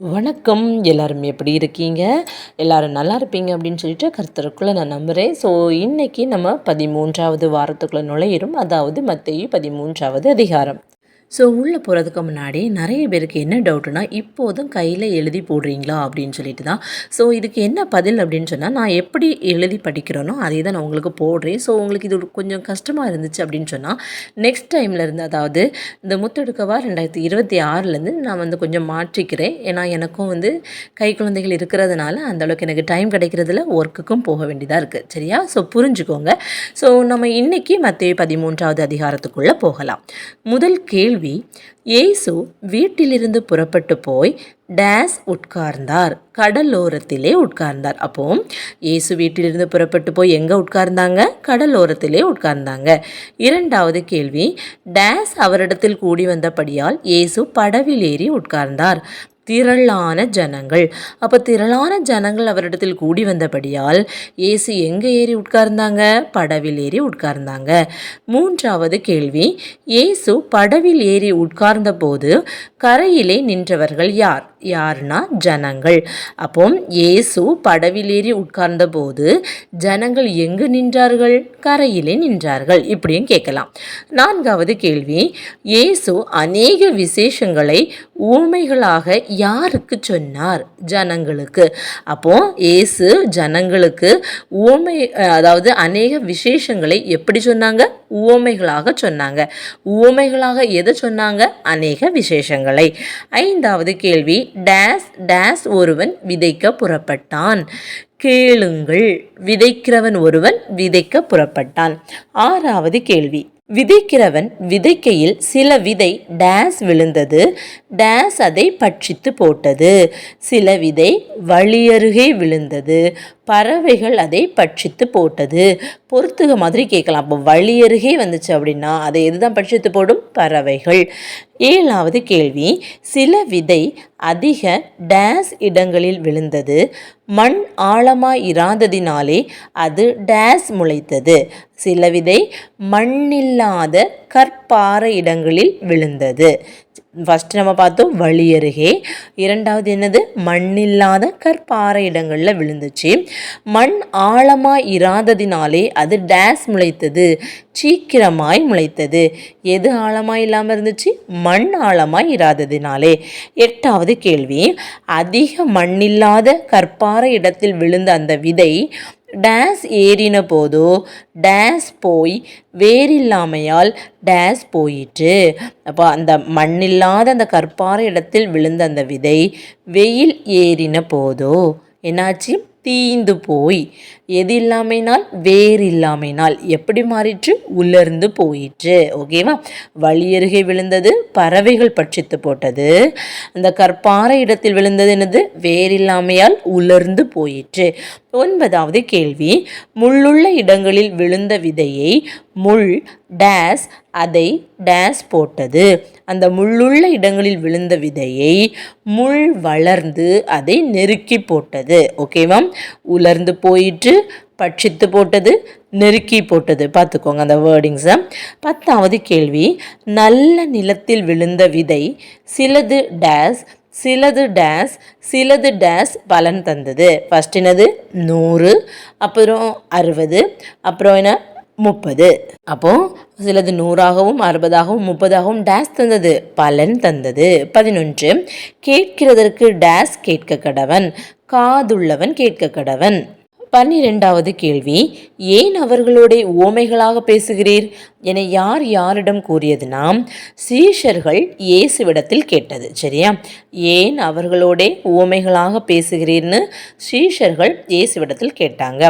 வணக்கம். எல்லாரும் எப்படி இருக்கீங்க? எல்லோரும் நல்லா இருப்பீங்க அப்படின்னு சொல்லிட்டு கருத்தருக்குள்ளே நான் நம்புகிறேன் ஸோ இன்றைக்கி நம்ம பதிமூன்றாவது வாரத்துக்குள்ளே நுழையிறோம். அதாவது மத்தேயு பதிமூன்றாவது அதிகாரம். ஸோ உள்ளே போகிறதுக்கு முன்னாடி நிறைய பேருக்கு என்ன டவுட்னா இப்போதும் கையில் எழுதி போடுறீங்களா அப்படின்னு சொல்லிட்டு தான். ஸோ இதுக்கு என்ன பதில் அப்படின்னு சொன்னால் நான் எப்படி எழுதி படிக்கிறேனோ அதே தான் நான் உங்களுக்கு போடுறேன். ஸோ உங்களுக்கு இது கொஞ்சம் கஷ்டமாக இருந்துச்சு அப்படின்னு சொன்னால் நெக்ஸ்ட் டைமில் இருந்து அதாவது இந்த முத்தெடுக்கவா ரெண்டாயிரத்தி இருபத்தி ஆறுலேருந்து நான் வந்து கொஞ்சம் மாற்றிக்கிறேன். ஏன்னா எனக்கும் வந்து கை குழந்தைகள் இருக்கிறதுனால அந்த அளவுக்கு எனக்கு டைம் கிடைக்கிறதுல ஒர்க்குக்கும் போக வேண்டியதாக இருக்குது சரியா? ஸோ புரிஞ்சுக்கோங்க. ஸோ நம்ம இன்றைக்கி மற்ற பதிமூன்றாவது அதிகாரத்துக்குள்ளே போகலாம். முதல் கேள்வி இயேசு வீட்டிலிருந்து புறப்பட்டு போய் டேஸ் உட்கார்ந்தார். கடலோரத்திலே உட்கார்ந்தார். அப்போ இயேசு வீட்டிலிருந்து புறப்பட்டு போய் எங்கே உட்கார்ந்தாங்க? கடலோரத்திலே உட்கார்ந்தாங்க. இரண்டாவது கேள்வி டேஸ் அவரிடத்தில் கூடி வந்தபடியால் இயேசு படவில் ஏறி உட்கார்ந்தார். திரளான ஜனங்கள். அப்போ திரளான ஜனங்கள் அவரிடத்தில் கூடி வந்தபடியால் இயேசு எங்கே ஏறி உட்கார்ந்தாங்க? படவில் ஏறி உட்கார்ந்தாங்க. மூன்றாவது கேள்வி இயேசு படவில் ஏறி உட்கார்ந்த போது கரையிலே நின்றவர்கள் யார்? யார்னா ஜனங்கள். அப்போ இயேசு படவில் ஏறி உட்கார்ந்த போது ஜனங்கள் எங்கு நின்றார்கள்? கரையிலே நின்றார்கள். இப்படியும் கேட்கலாம். நான்காவது கேள்வி இயேசு அநேக விசேஷங்களை ஊமைகளாக யாருக்கு சொன்னார் ஜனங்களுக்கு? அப்போ இயேசு ஜனங்களுக்கு உவமை அதாவது அநேக விசேஷங்களை எப்படி சொன்னாங்க? உவமைகளாக சொன்னாங்க. உவமைகளாக எதை சொன்னாங்க? அநேக விசேஷங்களை. ஐந்தாவது கேள்வி டேஸ் டேஸ் ஒருவன் விதைக்க புறப்பட்டான். கேளுங்கள் விதைக்கிறவன் ஒருவன் விதைக்க புறப்பட்டான். ஆறாவது கேள்வி விதைக்கிறவன் விதைக்கையில் சில விதை டேஸ் விழுந்தது. டேஸ் அதை பட்சித்து போட்டது. சில விதை வழியருகே விழுந்தது. பறவைகள் அதை பட்சித்து போட்டது. பொறுத்துக மாதிரி கேட்கலாம். அப்போ வழி அருகே வந்துச்சு அப்படின்னா அதை எதுதான் பட்சித்து போடும்? பறவைகள். ஏழாவது கேள்வி. சில விதை அதிக டேஸ் இடங்களில் விழுந்தது. மண் ஆழமாக இராததினாலே அது டேஸ் முளைத்தது. சில விதை மண்ணில்லாத கற்பாறை இடங்களில் விழுந்தது. ஃபஸ்ட்டு நம்ம பார்த்தோம் வழி அருகே இரண்டாவது என்னது? மண்ணில்லாத கற்பாறை இடங்களில் விழுந்துச்சு. மண் ஆழமாக இராததினாலே அது டேஸ் முளைத்தது. சீக்கிரமாய் முளைத்தது. எது ஆழமாக இல்லாமல் இருந்துச்சு? மண் ஆழமாக இராததினாலே. எட்டாவது கேள்வி. அதிக மண்ணில்லாத கற்பாறை இடத்தில் விழுந்த அந்த விதை டேஸ் ஏறின போதோ டேஸ் போய் வேறில்லாமையால் டேஸ் போயிற்று. அப்போ அந்த மண்ணில்லாத அந்த கற்பாறை இடத்தில் விழுந்த அந்த விதை வெயில் ஏறின போதோ என்னாச்சு? தீந்து போய். எது இல்லாமைனால் வேறு இல்லாமைனால் எப்படி மாறிற்று? உலர்ந்து போயிற்று. ஓகேவா வழியருகே விழுந்தது பறவைகள் பட்சித்து போட்டது. அந்த கற்பாறை இடத்தில் விழுந்தது என்னது? வேறில்லாமையால் உலர்ந்து போயிற்று. ஒன்பதாவது கேள்வி. முள்ளுள்ள இடங்களில் விழுந்த விதையை முள் டேஸ் அதை டேஸ் போட்டது. அந்த முள்ளுள்ள இடங்களில் விழுந்த விதையை முள் வளர்ந்து அதை நெருக்கி போட்டது. ஓகேவா உலர்ந்து போயிற்று. பட்சித்து போட்டது நெருக்கி போட்டது. பார்த்துக்கோங்க அந்த வேர்டிங்ஸை பத்தாவது கேள்வி நல்ல நிலத்தில் விழுந்த விதை சிலது டேஸ் சிலது டேஸ் சிலது டேஸ் பலன் தந்தது. ஃபஸ்ட் என்னது? நூறு அப்புறம் அறுபது அப்புறம் என்ன? முப்பது. அப்போது சிலது நூறாகவும் அறுபதாகவும் முப்பதாகவும் டேஸ் தந்தது பலன் தந்தது. பதினொன்று கேட்கிறதற்கு டேஸ் கேட்க கடவன் காதுள்ளவன் கேட்க கடவன். பன்னிரெண்டாவது கேள்வி ஏன் அவர்களோட ஓமைகளாக பேசுகிறீர்? என யார் யாரிடம் கூறியதுனா சீஷர்கள் இயேசுவிடத்தில் கேட்டது. சரியா? ஏன் அவர்களோட ஓமைகளாக பேசுகிறீர்னு? சீஷர்கள் இயேசுவிடத்தில் கேட்டாங்க.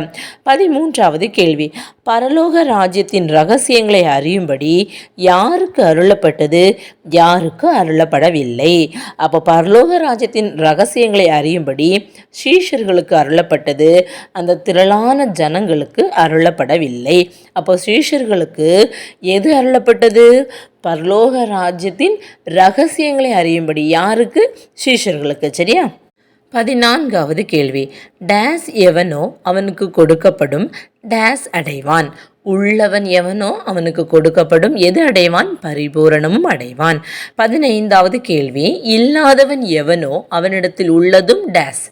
பதிமூன்றாவது கேள்வி பரலோக ராஜ்யத்தின் ரகசியங்களை அறியும்படி யாருக்கு அருளப்பட்டது? யாருக்கு அருளப்படவில்லை? அப்போ பரலோக ராஜ்யத்தின் ரகசியங்களை அறியும்படி சீஷர்களுக்கு அருளப்பட்டது. அந்த திரளான ஜனங்களுக்கு அருளப்படவில்லை. அப்போ ஸ்ரீஷர்களுக்கு எது அருளப்பட்டது? பரலோக ராஜ்யத்தின் ரகசியங்களை அறியும்படி யாருக்கு? ஸ்ரீஷர்களுக்கு சரியா? பதினான்காவது கேள்வி. டேஸ் எவனோ அவனுக்கு கொடுக்கப்படும் டேஸ் அடைவான். உள்ளவன் எவனோ அவனுக்கு கொடுக்கப்படும் எது அடைவான்? பரிபூரணமும் அடைவான். பதினைந்தாவது கேள்வி இல்லாதவன் எவனோ அவனிடத்தில் உள்ளதும் டேஸ்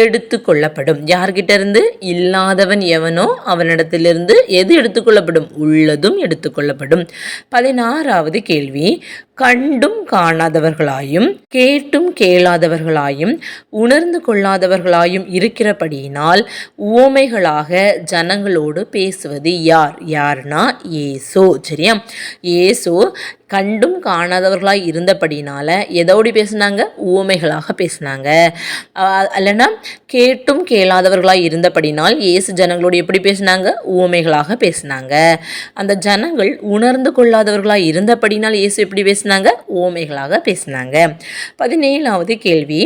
எடுத்து கொள்ளப்படும். யார்கிட்ட இருந்து இல்லாதவன் எவனோ அவனிடத்திலிருந்து எது எடுத்துக்கொள்ளப்படும் உள்ளதும் எடுத்துக்கொள்ளப்படும் பதினாறாவது கேள்வி கண்டும் காணாதவர்களாயும் கேட்டும் கேளாதவர்களாயும் உணர்ந்து கொள்ளாதவர்களாயும் இருக்கிறபடியினால் உவமைகளாக ஜனங்களோடு பேசுவது யார்? யார்னா ஏசோ. சரியா? ஏசோ கண்டும் காணாதவர்களாக இருந்தபடினால எதோடி பேசுனாங்க? ஊமைகளாக பேசினாங்க. இல்லைன்னா கேட்டும் கேளாதவர்களாக இருந்தபடினால் இயேசு ஜனங்களோடு எப்படி பேசினாங்க? ஊமைகளாக பேசினாங்க. அந்த ஜனங்கள் உணர்ந்து கொள்ளாதவர்களாக இருந்தபடினால் இயேசு எப்படி பேசினாங்க? ஊமைகளாக பேசினாங்க. பதினேழாவது கேள்வி.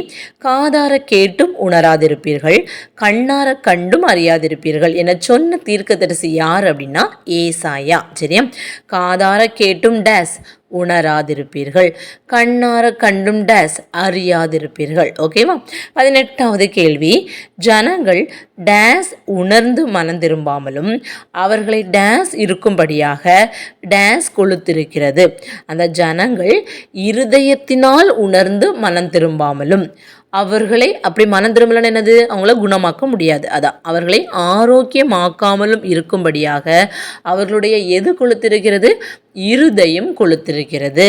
காதார கேட்டும் உணராதிருப்பீர்கள் கண்ணார கண்டும் அறியாதிருப்பீர்கள் என சொன்ன தீர்க்கதரிசி யார் அப்படின்னா? ஏசாயா. சரியா? காதார கேட்டும் டேஸ். உணராதிருப்பீர்கள். கண்ணார கண்டும் டேஸ் அறியாதிருப்பீர்கள். ஓகேவா பதினெட்டாவது கேள்வி. ஜனங்கள் டேஸ் உணர்ந்து மனம் திரும்பாமலும் அவர்களை டேஸ் இருக்கும்படியாக டேஸ் கொளுத்திருக்கிறது. அந்த ஜனங்கள் இருதயத்தினால் உணர்ந்து மனம் திரும்பாமலும் அவர்களை அப்படி மனம் திரும்பலன்னு என்னது? அவங்கள குணமாக்க முடியாது. அதான் அவர்களை ஆரோக்கியமாக்காமலும் இருக்கும்படியாக அவர்களுடைய எது கொளுத்திருக்கிறது? இருதயம் கொளுத்திருக்கிறது.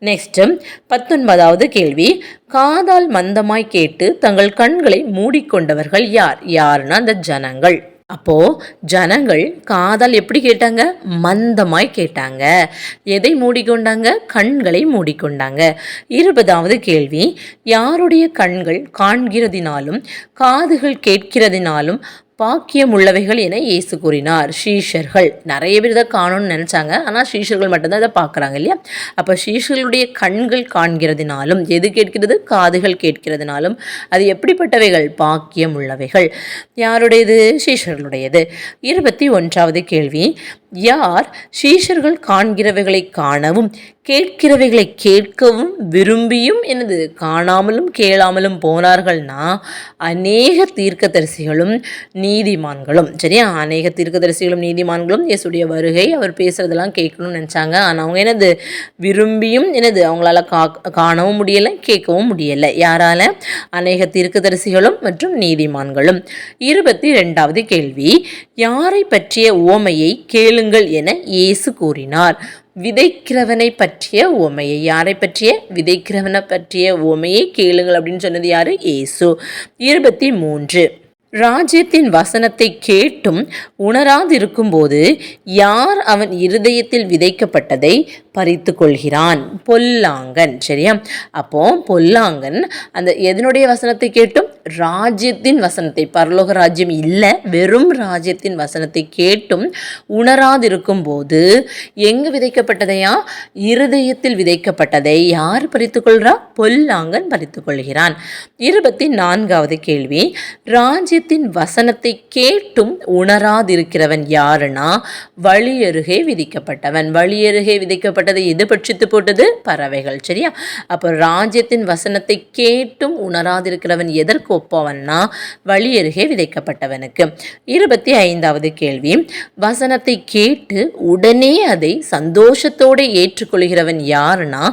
நெக்ஸ்ட்டு பத்தொன்பதாவது கேள்வி. காதால் மந்தமாய் கேட்டு தங்கள் கண்களை மூடிக்கொண்டவர்கள் யார்? யாருன்னா அந்த ஜனங்கள். அப்போது ஜனங்கள் காதல் எப்படி கேட்டாங்க? மந்தமாய் கேட்டாங்க. எதை மூடிக்கொண்டாங்க? கண்களை மூடிக்கொண்டாங்க. இருபதாவது கேள்வி யாருடைய கண்கள் காண்கிறதினாலும் காதுகள் கேட்கிறதினாலும் பாக்கியம் உள்ளவைகள் என இயேசு கூறினார். ஷீஷர்கள் நிறைய பேர் இதை காணும்னு நினச்சாங்க. ஆனால் ஷீஷர்கள் மட்டும்தான் இதை பார்க்குறாங்க இல்லையா? அப்போ ஷீஷர்களுடைய கண்கள் காண்கிறதுனாலும் எது கேட்கிறது? காதுகள் கேட்கிறதுனாலும் அது எப்படிப்பட்டவைகள்? பாக்கியம் உள்ளவைகள் யாருடையது? ஷீஷர்களுடையது இருபத்தி ஒன்றாவது கேள்வி. யார் சீஷர்கள் காண்கிறவைகளை காணவும் கேட்கிறவைகளை கேட்கவும் விரும்பியும் எனது காணாமலும் கேளாமலும் போனார்கள்னா அநேக தீர்க்கதரிசிகளும் நீதிமான்களும். சரியா? அநேக தீர்க்கதரிசிகளும் நீதிமான்களும் இயேசுடைய வருகை அவர் பேசுகிறதெல்லாம் கேட்கணும்னு நினச்சாங்க. ஆனால் அவங்க எனது விரும்பியும் எனது அவங்களால கா காணவும் முடியலை கேட்கவும் முடியலை. யாரால? அநேக தீர்க்கதரிசிகளும் மற்றும் நீதிமான்களும். இருபத்தி ரெண்டாவது கேள்வி யாரை பற்றிய ஓமையை கேள் கேளுங்கள் என இயேசு கூறினார். விதைக்கிறவனை பற்றிய உவமையை யாரை பற்றிய? விதைக்கிறவனை பற்றிய உவமையை கேளுங்கள் அப்படின்னு சொன்னது யாரு? இயேசு. இருபத்தி மூன்று. ராஜ்யத்தின் வசனத்தை கேட்டும் உணராதிருக்கும்போது யார் அவன் இருதயத்தில் விதைக்கப்பட்டதை பறித்து கொள்கிறான் பொல்லாங்கன். சரியா? அப்போ பொல்லாங்கன் அந்த எதனுடைய வசனத்தை கேட்டும்? ராஜ்யத்தின் வசனத்தை. பரலோக ராஜ்யம் இல்லை வெறும் ராஜ்யத்தின் வசனத்தை கேட்டும் உணராதிருக்கும் போது எங்கு விதைக்கப்பட்டதையா? இருதயத்தில் விதைக்கப்பட்டதை யார் பறித்து கொள்கிறா பொல்லாங்கன் பறித்து கொள்கிறான் இருபத்தி நான்காவது கேள்வி. ராஜ்ய ராஜ்யத்தின் வசனத்தை கேட்டும் உணராதிருக்கிறவன் யாருன்னா வழியருகே விதிக்கப்பட்டவன். வழியருகே விதிக்கப்பட்டதை எது பட்சித்து போட்டது? பறவைகள். சரியா? அப்போ ராஜ்யத்தின் வசனத்தை கேட்டும் உணராதிருக்கிறவன் எதற்கு ஒப்பவன்னா வழியருகே விதைக்கப்பட்டவனுக்கு. இருபத்தி ஐந்தாவது கேள்வி. வசனத்தை கேட்டு உடனே அதை சந்தோஷத்தோடு ஏற்றுக்கொள்கிறவன் யாருன்னா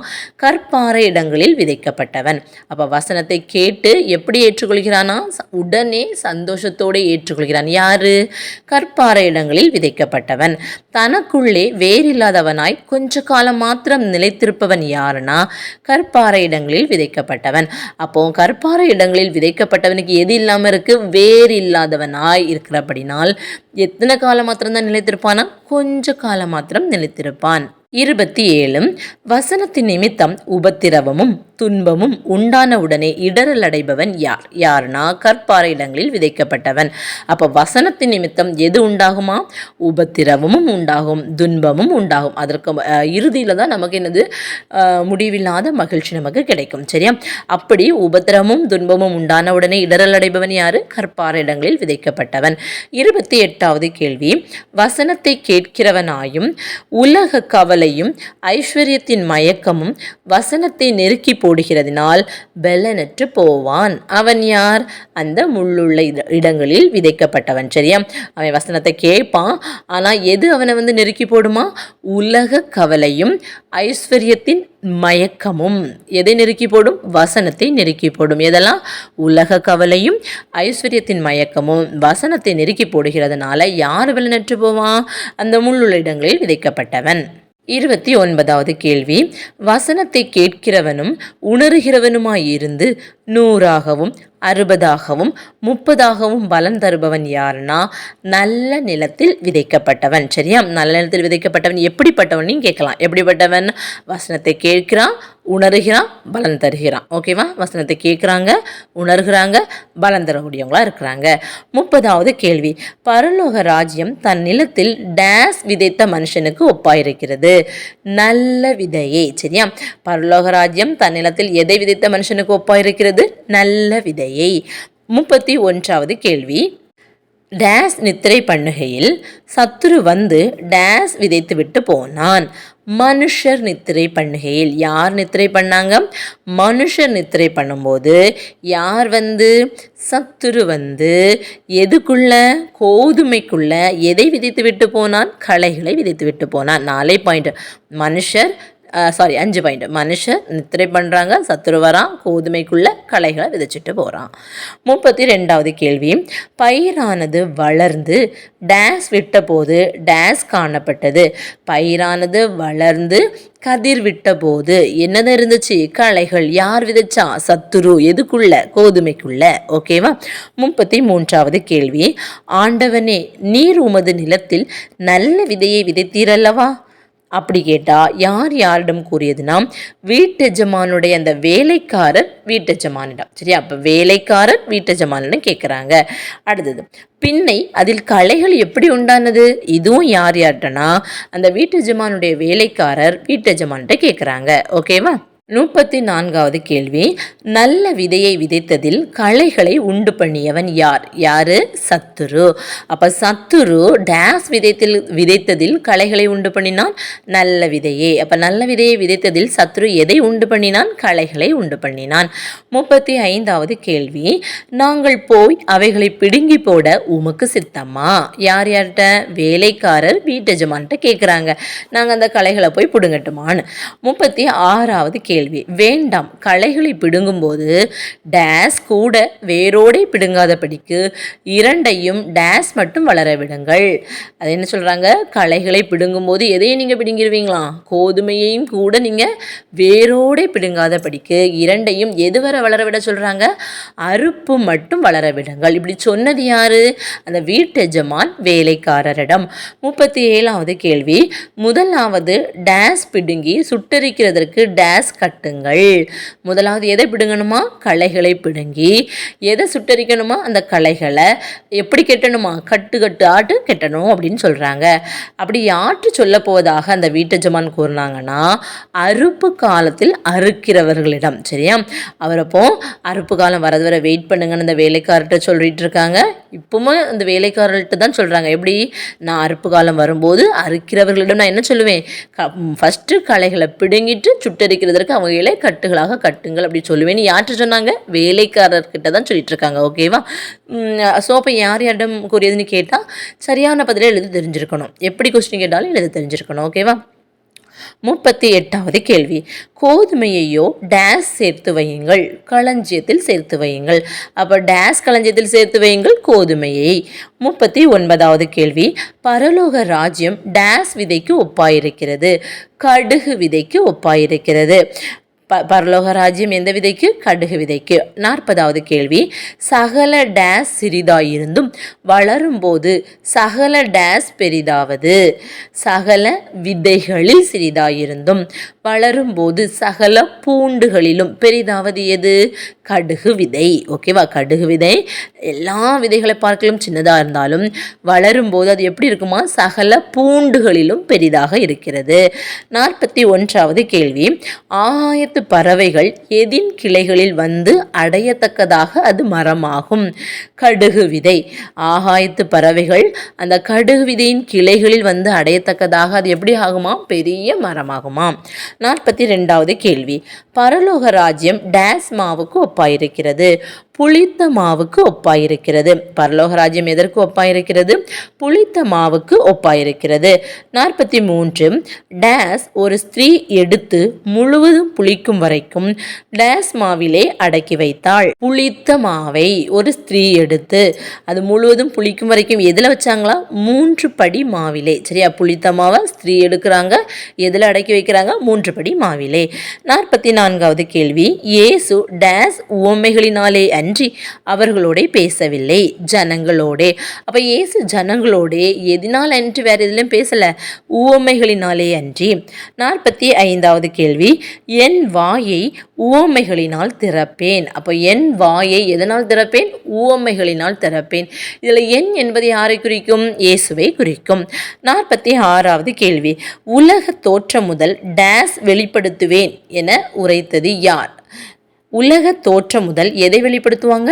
கற்பாறை இடங்களில் விதைக்கப்பட்டவன். அப்போ வசனத்தை கேட்டு எப்படி ஏற்றுக்கொள்கிறானா? உடனே சந்தோஷத்தோடு ஏற்றுக்கொள்கிறான். யாரு? கற்பாறை இடங்களில் விதைக்கப்பட்டவன். தனக்குள்ளே வேறில்லாதவனாய் கொஞ்ச காலம் மாத்திரம் நிலைத்திருப்பவன் யாருன்னா? கற்பாறை இடங்களில் விதைக்கப்பட்டவன். அப்போ கற்பாறை இடங்களில் விதைக்கப்பட்டவனுக்கு எது இல்லாமல் இருக்குது வேறு இல்லாதவனாய் இருக்கிறபடினால் எத்தனை காலம் மாத்திரம் நிலைத்திருப்பானா? கொஞ்ச காலம் மாத்திரம் நிலைத்திருப்பான். இருபத்தி ஏழு. வசனத்தின் நிமித்தம் உபத்திரவமும் துன்பமும் உண்டான உடனே இடரல் அடைபவன் யார்? யார்னா? கற்பாறை இடங்களில் விதைக்கப்பட்டவன். அப்போ வசனத்தின் நிமித்தம் எது உண்டாகுமா? உபத்திரவமும் உண்டாகும் துன்பமும் உண்டாகும். அதற்கு இறுதியில் தான் நமக்கு என்னது? முடிவில்லாத மகிழ்ச்சி நமக்கு கிடைக்கும். சரியா? அப்படி உபத்திரமும் துன்பமும் உண்டான உடனே இடரல் அடைபவன் யாரு? கற்பாறை இடங்களில் விதைக்கப்பட்டவன். இருபத்தி எட்டாவது கேள்வி. வசனத்தை கேட்கிறவனாயும் உலக கவர் கவலையும் ஐஸ்வர்யத்தின் மயக்கமும் வசனத்தை நெருக்கி போடுகிறதினால் பெலனற்று போவான். அவன் யார்? அந்த முள்ளுள்ள இட- இடங்களில் விதைக்கப்பட்டவன். சரியா? அவன் வசனத்தை கேட்பான். ஆனால் எது அவனை வந்து நெருக்கி போடுமா? உலக கவலையும் ஐஸ்வர்யத்தின் மயக்கமும். எதை நெருக்கி போடும்? வசனத்தை நெருக்கி போடும். எதெல்லாம்? உலக கவலையும் ஐஸ்வர்யத்தின் மயக்கமும் வசனத்தை நெருக்கி போடுகிறதுனால யார் வெளிநற்று போவான்? அந்த முள்ளுள்ள இடங்களில் விதைக்கப்பட்டவன். இருபத்தி ஒன்பதாவது கேள்வி வசனத்தை கேட்கிறவனும் உணர்கிறவனுமாயிருந்து நூறாகவும் அறுபதாகவும் முப்பதாகவும் பலன் தருபவன் யாருன்னா நல்ல நிலத்தில் விதைக்கப்பட்டவன். சரியா? நல்ல நிலத்தில் விதைக்கப்பட்டவன் எப்படிப்பட்டவனையும் கேட்கலாம். எப்படிப்பட்டவன்? வசனத்தை கேட்கிறான் உணர்கிறான் பலன் தருகிறான். ஓகேவா வசனத்தை கேட்குறாங்க உணர்கிறாங்க பலன் தரக்கூடியவங்களாக இருக்கிறாங்க. முப்பதாவது கேள்வி. பரலோக ராஜ்யம் தன் நிலத்தில் டேஸ் விதைத்த மனுஷனுக்கு ஒப்பாயிருக்கிறது. நல்ல விதையே. சரியா? பரலோக ராஜ்யம் தன் நிலத்தில் எதை விதைத்த மனுஷனுக்கு ஒப்பாயிருக்கிறது? நல்ல விதையை. முப்பத்தி ஒன்றாவது கேள்வி. டேஸ் நித்திரை பண்ணுகையில் சத்துரு வந்து டேஸ் விதைத்துவிட்டு போனான். மனுஷர் நித்திரை பண்ணுகையில் யார் நித்திரை பண்ணாங்க? மனுஷர் நித்திரை பண்ணும்போது யார் வந்து? சத்துரு வந்து எதுக்குள்ள? கோதுமைக்குள்ள எதை விதைத்து விட்டு போனான்? களைகளை விதைத்து விட்டு போனான். நாலே பாயிண்ட் மனுஷர் சாரி அஞ்சு பாயிண்ட் மனுஷர் நித்திரை பண்ணுறாங்க சத்துரு வரான் கோதுமைக்குள்ள களைகளை விதைச்சிட்டு போகிறான் முப்பத்தி ரெண்டாவது கேள்வி. பயிரானது வளர்ந்து டேஸ் விட்டபோது டேஸ் காணப்பட்டது. பயிரானது வளர்ந்து கதிர் விட்ட போது என்னது இருந்துச்சு? களைகள். யார் விதைச்சா? சத்துரு. எதுக்குள்ள? கோதுமைக்குள்ள. ஓகேவா முப்பத்தி மூன்றாவது கேள்வி. ஆண்டவனே நீர் உமது நிலத்தில் நல்ல விதையை விதைத்தீரல்லவா? அப்படி கேட்டால் யார் யாரிடம் கூறியதுன்னா வீட்டெஜமானுடைய அந்த வேலைக்காரர் வீட்டெஜமானிடம் சரியா? அப்போ வேலைக்காரர் வீட்டெஜமானிடம் கேட்குறாங்க அடுத்தது பின்னை அதில் களைகள் எப்படி உண்டானது? இதுவும் யார் யார்கிட்டனா? அந்த வீட்டெஜமானுடைய வேலைக்காரர் வீட்டெஜமான்கிட்ட கேட்குறாங்க ஓகேவா? முப்பத்தி நான்காவது கேள்வி. நல்ல விதையை விதைத்ததில் களைகளை உண்டு பண்ணியவன் யார்? யாரு? சத்துரு. அப்ப சத்துரு டேஸ் விதைத்தில் விதைத்ததில் களைகளை உண்டு பண்ணினான் நல்ல விதையே. அப்ப நல்ல விதையை விதைத்ததில் சத்துரு எதை உண்டு பண்ணினான்? களைகளை உண்டு பண்ணினான். முப்பத்தி ஐந்தாவது கேள்வி. நாங்கள் போய் அவைகளை பிடுங்கி போட உமக்கு சித்தமா? யார் யார்கிட்ட? வேலைக்காரர் வீட்டெஜமான்கிட்ட கேட்குறாங்க நாங்கள் அந்த களைகளை போய் பிடுங்கட்டுமான்னு. முப்பத்தி ஆறாவது கேள்வி கேள்வி. வேண்டாம். களைகளை பிடுங்கும்போது டேஸ் கூட வேரோடே பிடுங்காதபடிக்கு இரண்டையும் டேஸ் மட்டும் வளர விடுங்கள். அது என்ன சொல்கிறாங்க களைகளை பிடுங்கும்போது எதையும் நீங்கள் பிடுங்கிடுவீங்களா கோதுமையையும் கூட நீங்கள் வேரோடே பிடுங்காதபடிக்கு இரண்டையும் எதுவரை வளர விட சொல்கிறாங்க அறுப்பு மட்டும் வளர விடுங்கள். இப்படி சொன்னது யாரு? அந்த வீட்டு எஜமான் வேலைக்காரரிடம். முப்பத்தி ஏழாவது கேள்வி. முதலாவது டேஸ் பிடுங்கி சுட்டரிக்கிறதற்கு டேஸ் கட்டுங்கள். முதலாவது எதை பிடுங்கணுமா? களைகளை பிடுங்கி. எதை சுட்டரிக்கணுமா? அந்த களைகளை. எப்படி கெட்டணுமா? கட்டு கட்டு ஆட்டு கெட்டணும் அப்படின்னு சொல்கிறாங்க அப்படி யாற்று சொல்ல போவதாக அந்த வீட்டஜமான் கூறினாங்கன்னா அறுப்பு காலத்தில் அறுக்கிறவர்களிடம் சரியா? அவர் அறுப்பு காலம் வரது வரை வெயிட் பண்ணுங்கன்னு அந்த வேலைக்காரர்கிட்ட சொல்லிட்டு இருக்காங்க. இப்பவுமே அந்த வேலைக்காரர்கிட்ட தான் சொல்கிறாங்க எப்படி? நான் அறுப்பு காலம் வரும்போது அறுக்கிறவர்களிடம் நான் என்ன சொல்லுவேன்? க ஃபஸ்ட்டு களைகளை பிடுங்கிட்டு சுட்டரிக்கிறதற்கு அவங்க கட்டுகளாக கட்டுங்கள் அப்படி சொல்லுவேன்னு யார்கிட்ட சொன்னாங்க? வேலைக்காரர்கிட்ட தான் சொல்லிட்டு இருக்காங்க ஓகேவா சோப்பை யார் யாரிடம் கூறியதுன்னு கேட்டால் சரியான பதிலை எழுதி தெரிஞ்சிருக்கணும். எப்படி கொஸ்டின் கேட்டாலும் எழுதி தெரிஞ்சிருக்கணும். ஓகேவா முப்பத்தி எட்டாவது கேள்வி. கோதுமையையோ டேஸ் சேர்த்து வையுங்கள். களஞ்சியத்தில் சேர்த்து வையுங்கள். அப்போ டேஸ் களஞ்சியத்தில் சேர்த்து வையுங்கள் கோதுமையை. முப்பத்தி ஒன்பதாவது கேள்வி. பரலோக ராஜ்யம் டேஸ் விதைக்கு ஒப்பாயிருக்கிறது. கடுகு விதைக்கு ஒப்பாயிருக்கிறது. பரலோக ராஜ்யம் எந்த விதைக்கு? கடுகு விதைக்கு. நாற்பதாவது கேள்வி. சகல டேஸ் சிறிதாயிருந்தும் வளரும்போது சகல டேஸ் பெரிதாவது. சகல விதைகளில் சிறிதாயிருந்தும் வளரும்போது சகல பூண்டுகளிலும் பெரிதாவது எது? கடுகு விதை. ஓகேவா கடுகு விதை. எல்லா விதைகளை பார்க்கலும் சின்னதாக இருந்தாலும் வளரும்போது அது எப்படி இருக்குமா? சகல பூண்டுகளிலும் பெரிதாக இருக்கிறது. நாற்பத்தி ஒன்றாவது கேள்வி. ஆயிரத்தி அனைத்து பறவைகள் எதின் கிளைகளில் வந்து அடையத்தக்கதாக அது மரமாகும். கடுகு விதை. ஆகாயத்து பறவைகள் அந்த கடுகு விதையின் கிளைகளில் வந்து அடையத்தக்கதாக அது எப்படி ஆகுமா? பெரிய மரமாகுமா? நாற்பத்தி ரெண்டாவது கேள்வி. பரலோக ராஜ்யம் டேஸ் மாவுக்கு ஒப்பாயிருக்கிறது. புளித்த மாவுக்கு ஒப்பாயிருக்கிறது. பரலோக ராஜ்யம் எதற்கு ஒப்பாயிருக்கிறது? புளித்த மாவுக்கு ஒப்பாயிருக்கிறது. நாற்பத்தி மூன்று. டேஸ் ஒரு ஸ்திரீ எடுத்து முழுவதும் புளிக்கும் வரைக்கும் டேஸ் மாவிலே அடக்கி வைத்தாள். புளித்த மாவை ஒரு ஸ்திரீ எடுத்து அது முழுவதும் புளிக்கும் வரைக்கும் எதில் வச்சாங்களா? மூன்று படி மாவிலே. சரியா? புளித்த மாவை ஸ்திரீ எடுக்கிறாங்க. எதில் அடக்கி வைக்கிறாங்க? மூன்று படி மாவிலே. நாற்பத்தி நான்காவது கேள்வி. இயேசு டேஸ் உவமைகளினாலே அன்றி அவர்களோட பேசவில்லை ஜனங்களோடே. அப்போ இயேசு ஜனங்களோடே எதினால் அன்று வேறு எதிலும் பேசலை? உவமைகளினாலே அன்றி. நாற்பத்தி ஐந்தாவது கேள்வி என் வாயை உவமைகளினால் திறப்பேன். அப்போ என் வாயை எதனால் திறப்பேன்? உவமைகளினால் திறப்பேன். இதில் என் என்பது யாரை குறிக்கும்? இயேசுவை குறிக்கும். நாற்பத்தி ஆறாவது கேள்வி உலக தோற்றம் முதல் டேஸ் வெளிப்படுத்துவேன் என உரைத்தது யார்? உலக தோற்றம் முதல் எதை வெளிப்படுத்துவாங்க?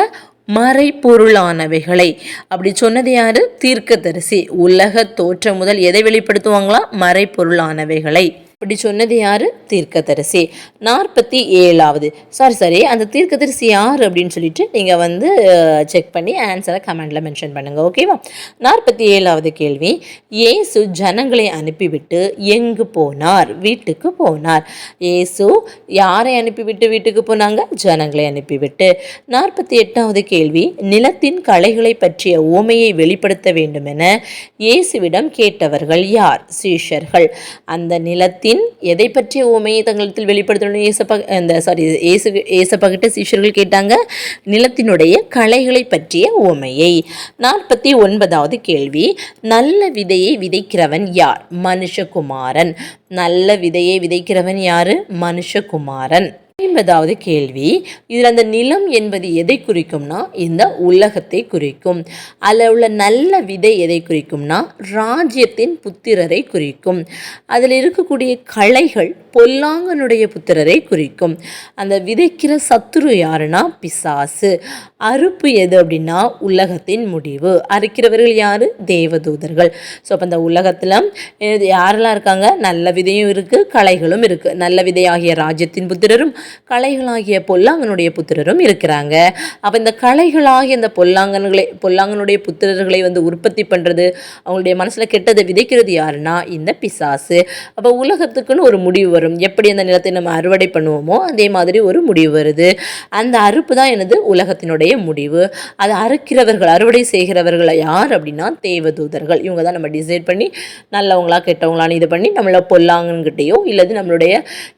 மறைப்பொருளானவைகளை அப்படி சொன்னது யாரு? தீர்க்கதரிசி. உலக தோற்றம் முதல் எதை வெளிப்படுத்துவாங்களா? மறைப்பொருளானவைகளை இப்படி சொன்னது யாரு? தீர்க்கதரிசி. நாற்பத்தி ஏழாவது. சாரி சாரி அந்த தீர்க்கதரிசி யார் அப்படின்னு சொல்லிட்டு நீங்கள் வந்து செக் பண்ணி ஆன்சரை கமெண்டில் மென்ஷன் பண்ணுங்கள் ஓகேவா நாற்பத்தி ஏழாவது கேள்வி. இயேசு ஜனங்களை அனுப்பிவிட்டு எங்கு போனார்? வீட்டுக்கு போனார். ஏசு யாரை அனுப்பிவிட்டு வீட்டுக்கு போனாங்க? ஜனங்களை அனுப்பிவிட்டு. நாற்பத்தி எட்டாவது கேள்வி. நிலத்தின் கலைகளை பற்றிய ஓமையை வெளிப்படுத்த வேண்டுமென இயேசுவிடம் கேட்டவர்கள் யார்? சீஷர்கள். அந்த நிலத்தின் பின் எதை பற்றிய உமையை தங்களிடத்தில் வெளிப்படுத்தணும் ஏசப்பா இந்த சாரி ஏசு ஏசப்பா சிஷியர்கள் கேட்டாங்க நிலத்தினுடைய கலைகளை பற்றிய உமையை நாற்பத்தி ஒன்பதாவது கேள்வி நல்ல விதையை விதைக்கிறவன் யார்? மனுஷகுமாரன். நல்ல விதையை விதைக்கிறவன் யாரு? மனுஷகுமாரன். ஐம்பதாவது கேள்வி. இதில் அந்த நிலம் என்பது எதை குறிக்கும்னா இந்த உலகத்தை குறிக்கும். அதில் உள்ள நல்ல விதை எதை குறிக்கும்னா ராஜ்யத்தின் புத்திரரை குறிக்கும். அதில் இருக்கக்கூடிய கலைகள் பொல்லாங்கனுடைய புத்திரரை குறிக்கும். அந்த விதைக்கிற சத்துரு யாருன்னா பிசாசு. அறுப்பு எது அப்படின்னா உலகத்தின் முடிவு. அறுக்கிறவர்கள் யார்? தேவதூதர்கள். ஸோ அப்போ அந்த உலகத்தில் யாரெல்லாம் இருக்காங்க? நல்ல விதையும் இருக்குது கலைகளும் இருக்குது நல்ல விதையாகிய ராஜ்யத்தின் புத்திரரும் கலைகளாகிய பொல்லாங்கனுடைய புத்திரரும் இருக்கிறாங்க. அப்போ இந்த கலைகளாகிய இந்த பொல்லாங்கன்களை பொல்லாங்கனுடைய புத்திரர்களை வந்து உற்பத்தி பண்ணுறது அவங்களுடைய மனசில் கெட்டதை விதைக்கிறது யாருன்னா இந்த பிசாசு. அப்போ உலகத்துக்குன்னு ஒரு முடிவு வரும். எப்படி அந்த நிலத்தை நம்ம அறுவடை பண்ணுவோமோ அதே மாதிரி ஒரு முடிவு வருது. அந்த அறுப்பு தான் எனது உலகத்தினுடைய முடிவு. அதை அறுக்கிறவர்கள் அறுவடை செய்கிறவர்கள் யார் அப்படின்னா தேவதூதர்கள். இவங்க தான் நம்ம டிசைட் பண்ணி நல்லவங்களா கெட்டவங்களான்னு இது பண்ணி நம்மளை பொல்லாங்கன்கிட்டேயோ இல்லது நம்மளுடைய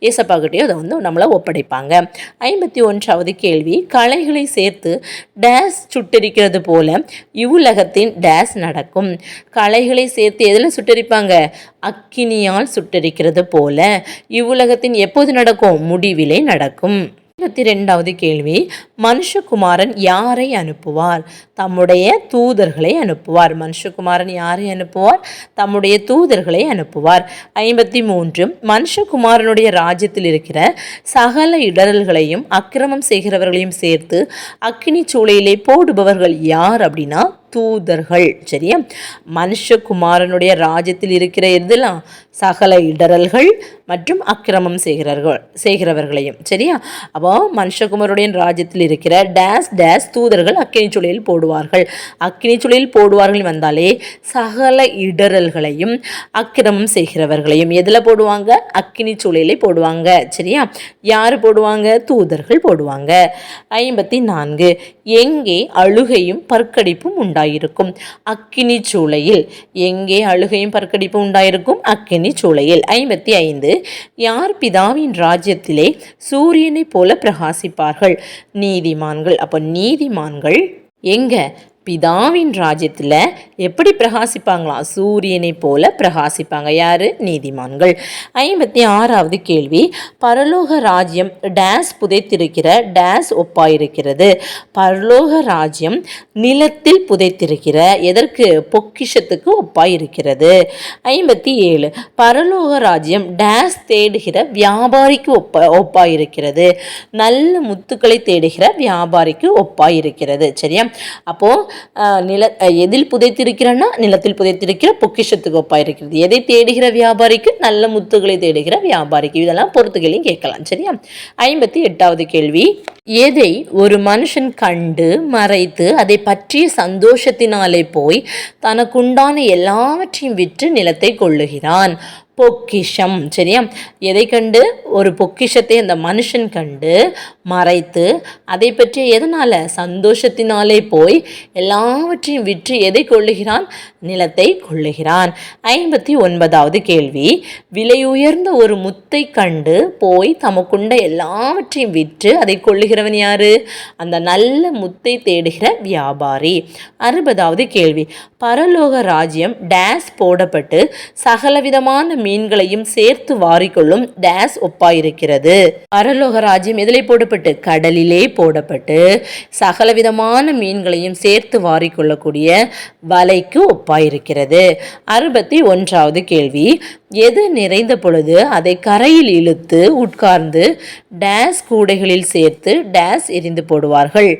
ஏசப்பா அதை வந்து நம்மளை ஒப்படைப்பாங்க. ஐம்பத்தி ஒன்றாவது கேள்வி கலைகளை சேர்த்து டேஸ் சுட்டரிக்கிறது போல இவ்வுலகத்தின் டேஸ் நடக்கும். கலைகளை சேர்த்து எதில் சுட்டரிப்பாங்க? அக்கினியால் சுட்டரிக்கிறது போல இவ்வுலகத்தின் எப்போது நடக்கும்? முடிவிலே நடக்கும். இருபத்தி ரெண்டாவது கேள்வி மனுஷகுமாரன் யாரை அனுப்புவார்? தம்முடைய தூதர்களை அனுப்புவார். மனுஷகுமாரன் யாரை அனுப்புவார்? தம்முடைய தூதர்களை அனுப்புவார். ஐம்பத்தி மூன்று மனுஷகுமாரனுடைய ராஜ்யத்தில் இருக்கிற சகல இடரல்களையும் அக்கிரமம் செய்கிறவர்களையும் சேர்த்து அக்கினி சூளையிலே போடுபவர்கள் யார் அப்படின்னா தூதர்கள் சரியா? மனுஷகுமாரனுடைய ராஜ்யத்தில் இருக்கிற இதெல்லாம் சகல இடரல்கள் மற்றும் அக்கிரமம் செய்கிறார்கள் செய்கிறவர்களையும் சரியா? அப்போ மனுஷகுமாருடைய ராஜ்யத்தில் இருக்கிற டேஸ் டேஸ் தூதர்கள் அக்கினி சுளையில் போடுவார்கள். அக்கினி சுளையில் போடுவார்கள் வந்தாலே சகல இடரல்களையும் அக்கிரமம் செய்கிறவர்களையும் எதில் போடுவாங்க? அக்கினி சுளையிலே போடுவாங்க சரியா? யார் போடுவாங்க? தூதர்கள் போடுவாங்க. ஐம்பத்தி நான்கு எங்கே அழுகையும் பற்கடிப்பும் உண்டாயிருக்கும். அக்கினி சூளையில் எங்கே அழுகையும் பற்கடிப்பும் உண்டாயிருக்கும்? அக்கினி சூளையில். ஐம்பத்தி ஐந்து. யார் பிதாவின் ராஜ்யத்திலே சூரியனைப் போல பிரகாசிப்பார்கள்? நீதிமான்கள். அப்போ நீதிமான்கள் எங்க? பிதாவின் ராஜ்யத்தில் எப்படி பிரகாசிப்பாங்களாம் சூரியனை போல பிரகாசிப்பாங்க. யார்? நீதிமான்கள். ஐம்பத்தி ஆறாவது கேள்வி. பரலோக ராஜ்யம் டேஸ் புதைத்திருக்கிற டேஸ் ஒப்பாயிருக்கிறது. பரலோக ராஜ்யம் நிலத்தில் புதைத்திருக்கிற எதற்கு? பொக்கிஷத்துக்கு ஒப்பாயிருக்கிறது. ஐம்பத்தி ஏழு. பரலோக ராஜ்யம் டேஸ் தேடுகிற வியாபாரிக்கு ஒப்ப ஒப்பாயிருக்கிறது. நல்ல முத்துக்களை தேடுகிற வியாபாரிக்கு ஒப்பாயிருக்கிறது. சரியா? அப்போது நில எதில் புதைத்திருக்கிறன்னா நிலத்தில் புதைத்திருக்கிற பொக்கிஷத்துக்கு ஒப்பாயிருக்கிறது எதை தேடுகிற வியாபாரிக்கு நல்ல முத்துகளை தேடுகிற வியாபாரிக்கு? இதெல்லாம் பொறுத்துகளையும் கேட்கலாம். சரியா? ஐம்பத்தி எட்டாவது கேள்வி. எதை ஒரு மனுஷன் கண்டு மறைத்து அதை பற்றிய சந்தோஷத்தினாலே போய் தனக்குண்டான எல்லாவற்றையும் விற்று நிலத்தை கொள்ளுகிறான்? பொக்கிஷம் சரியா? எதை கண்டு? ஒரு பொக்கிஷத்தை அந்த மனுஷன் கண்டு மறைத்து அதை பற்றி எதனால்? சந்தோஷத்தினாலே போய் எல்லாவற்றையும் விற்று எதை கொள்ளுகிறான்? நிலத்தை கொள்ளுகிறான். ஐம்பத்தி ஒன்பதாவது கேள்வி. விலையுயர்ந்த ஒரு முத்தை கண்டு போய் தமக்குண்ட எல்லாவற்றையும் விற்று அதை கொள்ளுகிறவன் யாரு? அந்த நல்ல முத்தை தேடுகிற வியாபாரி. அறுபதாவது கேள்வி. பரலோக ராஜ்யம் டேஸ் போடப்பட்டு சகலவிதமான மீன்களையும் சேர்த்து வாரிக்கொள்ளும் டேஸ் ஒப்பாயிருக்கிறது. பரலோக ராஜ்யம் எதிலே போடப்பட்டு கடலிலே போடப்பட்டு சகலவிதமான மீன்களையும் சேர்த்து வாரிக்கொள்ளக்கூடிய வலைக்கு ஒப்பாயிருக்கிறது. அறுபத்தி ஒன்றாவது கேள்வி எது நிறைந்த பொழுது அதை கரையில் இழுத்து உட்கார்ந்து டேஸ் கூடைகளில் சேர்த்து டேஸ் எரிந்து போடுவார்கள்?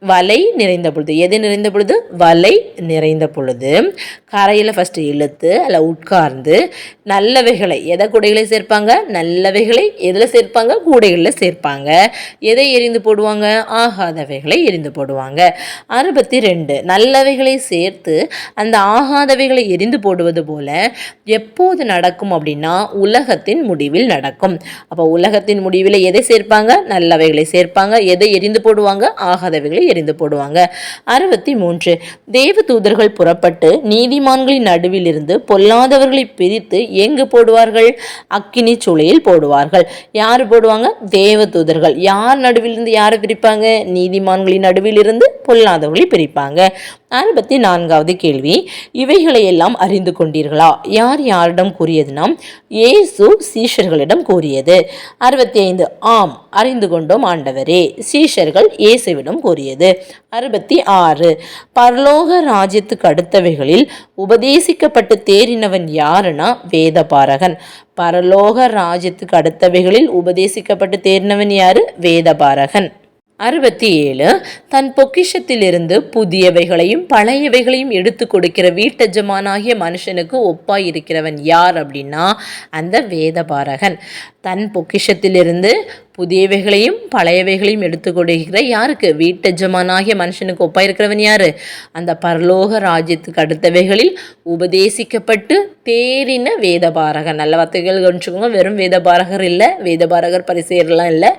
வலை நிறைந்த பொழுது. எது நிறைந்த பொழுது? வலை நிறைந்த பொழுது. கரையில் ஃபஸ்ட்டு இழுத்து அதில் உட்கார்ந்து நல்லவைகளை எதை கூடைகளை சேர்ப்பாங்க? நல்லவைகளை எதில் சேர்ப்பாங்க? கூடைகளில் சேர்ப்பாங்க. எதை எரிந்து போடுவாங்க? ஆகாதவைகளை எரிந்து போடுவாங்க. அறுபத்தி ரெண்டு நல்லவைகளை சேர்த்து அந்த ஆகாதவைகளை எரிந்து போடுவது போல எப்போது நடக்கும் அப்படின்னா உலகத்தின் முடிவில் நடக்கும். அப்போ உலகத்தின் முடிவில் எதை சேர்ப்பாங்க? நல்லவைகளை சேர்ப்பாங்க. எதை எரிந்து போடுவாங்க? ஆகாதவைகளை எரிந்து போடுவாங்க. அறுபத்தி மூன்று தேவ தூதர்கள் புறப்பட்டு நீதிமான்களின் நடுவிலிருந்து பொல்லாதவர்களை பிரித்து எங்கு போடுவார்கள்? அக்கினி சூளையில் போடுவார்கள். யார் போடுவாங்க? தேவ தூதர்கள் யார் நடுவிலிருந்து யாரை பிரிப்பாங்க? நீதிமான்களின் நடுவிலிருந்து பொல்லாதவர்களை பிரிப்பாங்க. அறுபத்தி நான்காவது கேள்வி. இவைகளை எல்லாம் அறிந்து கொண்டீர்களா? யார் யாரிடம் கூறியதுனா ஏசு சீஷர்களிடம் கூறியது. அறுபத்தி ஐந்து ஆம். அறிந்து கொண்டோம் ஆண்டவரே. சீஷர்கள் இயேசுவிடம் கூறியது. அறுபத்தி ஆறு. பரலோக ராஜ்யத்துக்கு அடுத்தவைகளில் உபதேசிக்கப்பட்டு தேறினவன் யாருன்னா வேதபாரகன். பரலோக ராஜ்யத்துக்கு அடுத்தவைகளில் உபதேசிக்கப்பட்டு தேறினவன் யாரு? வேதபாரகன். அறுபத்தி ஏழு தன் பொக்கிஷத்திலிருந்து புதியவைகளையும் பழையவைகளையும் எடுத்து கொடுக்கிற வீட்டஜமானாகிய மனுஷனுக்கு ஒப்பாய் இருக்கிறவன் யார் அப்படின்னா அந்த வேதபாரகன். தன் பொக்கிஷத்திலிருந்து புதியவைகளையும் பழையவைகளையும் எடுத்து கொடுக்கிற யாருக்கு? வீட்டஜமானாகிய மனுஷனுக்கு ஒப்பாய் இருக்கிறவன் யார்? அந்த பரலோக ராஜ்யத்துக்கு அடுத்தவைகளில் உபதேசிக்கப்பட்டு தேறின வேதபாரகன். நல்ல வார்த்தைகள் கவனிச்சுக்கோங்க. வெறும் வேதபாரகர் இல்லை வேதபாரகர் பரிசேரெலாம் இல்லை.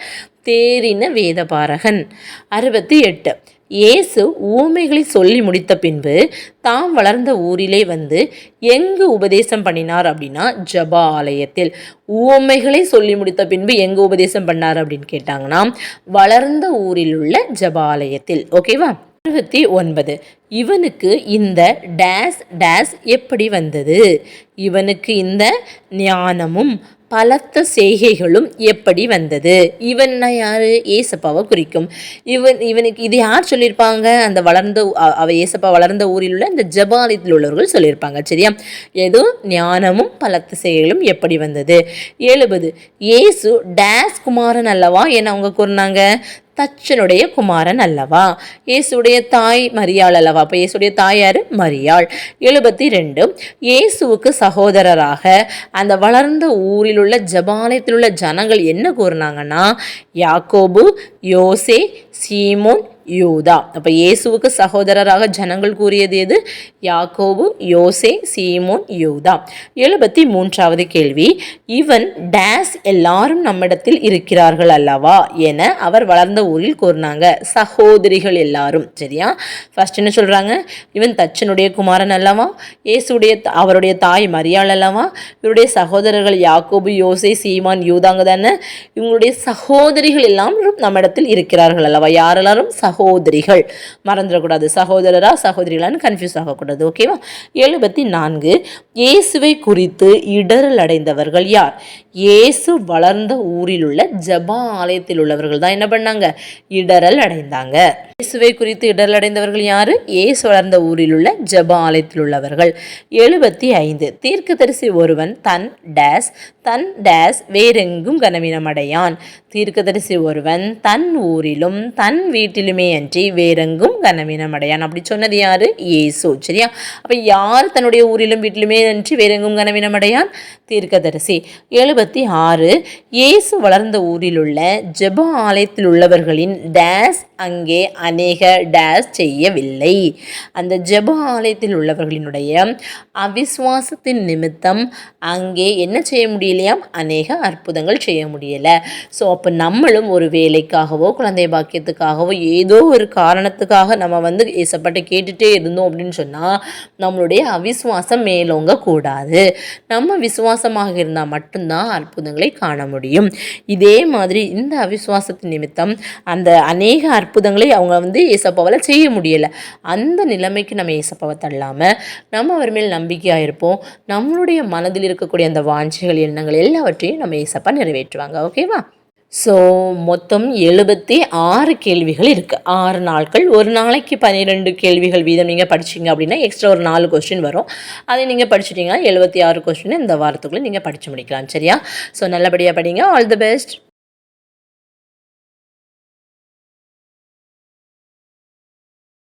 தேறின வேதபாரகன். அறுபத்தி எட்டு இயேசு ஊமைகளை சொல்லி முடித்த பின்பு தாம் வளர்ந்த ஊரிலே வந்து எங்கு உபதேசம் பண்ணினார் அப்படின்னா ஜபா ஆலயத்தில் ஊமைகளை சொல்லி முடித்த பின்பு எங்கு உபதேசம் பண்ணார் அப்படின்னு கேட்டாங்கன்னா வளர்ந்த ஊரில் உள்ள ஜபாலயத்தில். ஓகேவா? அறுபத்தி ஒன்பது இவனுக்கு இந்த டேஸ் டேஸ் எப்படி வந்தது? இவனுக்கு இந்த ஞானமும் பலத்த செய்கைகளும் எப்படி வந்தது? இவன்னா யாரு? ஏசப்பாவை குறிக்கும். இவன் இவனுக்கு இது யார் சொல்லியிருப்பாங்க? அந்த வளர்ந்த அவ ஏசப்பா வளர்ந்த ஊரில் உள்ள இந்த ஜபாலயத்தில் உள்ளவர்கள் சொல்லியிருப்பாங்க சரியா? ஏதோ ஞானமும் பலத்த செய்கைகளும் எப்படி வந்தது? எழுபது இயேசு டேஸ் குமாரன் அல்லவா? என்ன அவங்க கூறினாங்க? தச்சனுடைய குமாரன் அல்லவா? இயேசுடைய தாய் மரியாள் அல்லவா? அப்போ இயேசுடைய தாயார் மரியாள். எழுபத்தி ரெண்டு இயேசுவுக்கு சகோதரராக அந்த வளர்ந்த ஊரில் உள்ள ஜபாலயத்தில் உள்ள ஜனங்கள் என்ன கூறினாங்கன்னா யாக்கோபு யோசே சீமோன் யூதா. அப்போ இயேசுவுக்கு சகோதரராக ஜனங்கள் கூறியது எது? யாக்கோபு யோசே சீமோன் யூதா. எழுபத்தி மூன்றாவது கேள்வி. இவன் டேஸ் எல்லாரும் நம்மிடத்தில் இருக்கிறார்கள் அல்லவா? என அவர் வளர்ந்த ஊரில் கூறினாங்க. சகோதரிகள் எல்லாரும். சரியா? ஃபர்ஸ்ட் என்ன சொல்கிறாங்க இவன் தச்சனுடைய குமாரன் அல்லவா? இயேசுடைய அவருடைய தாய் மரியாள் அல்லவா? இவருடைய சகோதரர்கள் யாக்கோபு யோசே சீமான் யூதாங்க தானே? இவங்களுடைய சகோதரிகள் எல்லாம் நம்மிடத்தில் இருக்கிறார்கள் அல்லவா? அப்போ சகோதரிகள். மறந்துடக்கூடாது. சகோதரரா சகோதரிகளான்னு கன்ஃபியூஸ் ஆகக்கூடாது. ஓகேவா எழுபத்தி நான்கு இயேசுவை குறித்து இடரல் அடைந்தவர்கள் யார்? இயேசு வளர்ந்த ஊரில் உள்ள ஜபா ஆலயத்தில் உள்ளவர்கள் தான் என்ன பண்ணாங்க? இடரல் அடைந்தாங்க. இயேசுவை குறித்து இடரல் அடைந்தவர்கள் யாரு? இயேசு வளர்ந்த ஊரில் உள்ள ஜபா ஆலயத்தில் உள்ளவர்கள். எழுபத்தி ஐந்து தீர்க்கதரிசி ஒருவன் தன் டேஸ் தன் டேஸ் வேறெங்கும் கனவீனமடையான். தீர்க்கதரிசி ஒருவன் தன் ஊரிலும் தன் வீட்டிலுமே அன்றி வேறெங்கும் கனவீனமடையான் அப்படி சொன்னது யாரு? ஏசு சரியா? அப்போ யார் தன்னுடைய ஊரிலும் வீட்டிலுமே அன்றி வேறெங்கும் கனவீனமடையான் தீர்க்கதரிசி. எழுபத்தி ஆறு இயேசு வளர்ந்த ஊரில் உள்ள ஜெப ஆலயத்தில் உள்ளவர்களின் டேஸ் அங்கே அநேக டேஸ் செய்யவில்லை. அந்த ஜெப ஆலயத்தில் உள்ளவர்களினுடைய அவிஸ்வாசத்தின் நிமித்தம் அங்கே என்ன செய்ய முடியலையாம்? அநேக அற்புதங்கள் செய்ய முடியலை. ஸோ அப்போ நம்மளும் ஒரு வேலைக்காகவோ குழந்தை பாக்கியத்துக்காகவோ ஏதோ ஒரு காரணத்துக்காக நம்ம வந்து ஏசப்பட்டு கேட்டுட்டே இருந்தோம் அப்படின்னு சொன்னால் நம்மளுடைய அவிசுவாசம் மேலோங்க கூடாது. நம்ம விசுவாசமாக இருந்தால் மட்டும்தான் அற்புதங்களை காண முடியும். இதே மாதிரி இந்த அவிசுவாசத்தின் நிமித்தம் அந்த அநேக அற்புதங்களை அவங்க வந்து ஏசப்பாவால் செய்ய முடியலை. அந்த நிலைமைக்கு நம்ம ஏசப்பாவை தள்ளாமல் நம்ம அவர் மேல் நம்பிக்கையாக இருப்போம். நம்மளுடைய மனதில் இருக்கக்கூடிய அந்த வாஞ்சைகள் எண்ணங்கள் எல்லாவற்றையும் நம்ம ஏசப்பா நிறைவேற்றுவாங்க. ஓகேவா? ஸோ மொத்தம் எழுபத்தி ஆறு கேள்விகள் இருக்குது ஆறு நாட்கள். ஒரு நாளைக்கு பன்னிரெண்டு கேள்விகள் வீதம் நீங்கள் படிச்சீங்க அப்படின்னா எக்ஸ்ட்ரா ஒரு நாலு கொஸ்டின் வரும். அதை நீங்கள் படிச்சிட்டிங்கன்னா எழுபத்தி ஆறு கொஸ்டின் இந்த வாரத்துக்குள்ளே நீங்கள் படித்து முடிக்கலாம். சரியா? ஸோ நல்லபடியாக படிங்க. All the best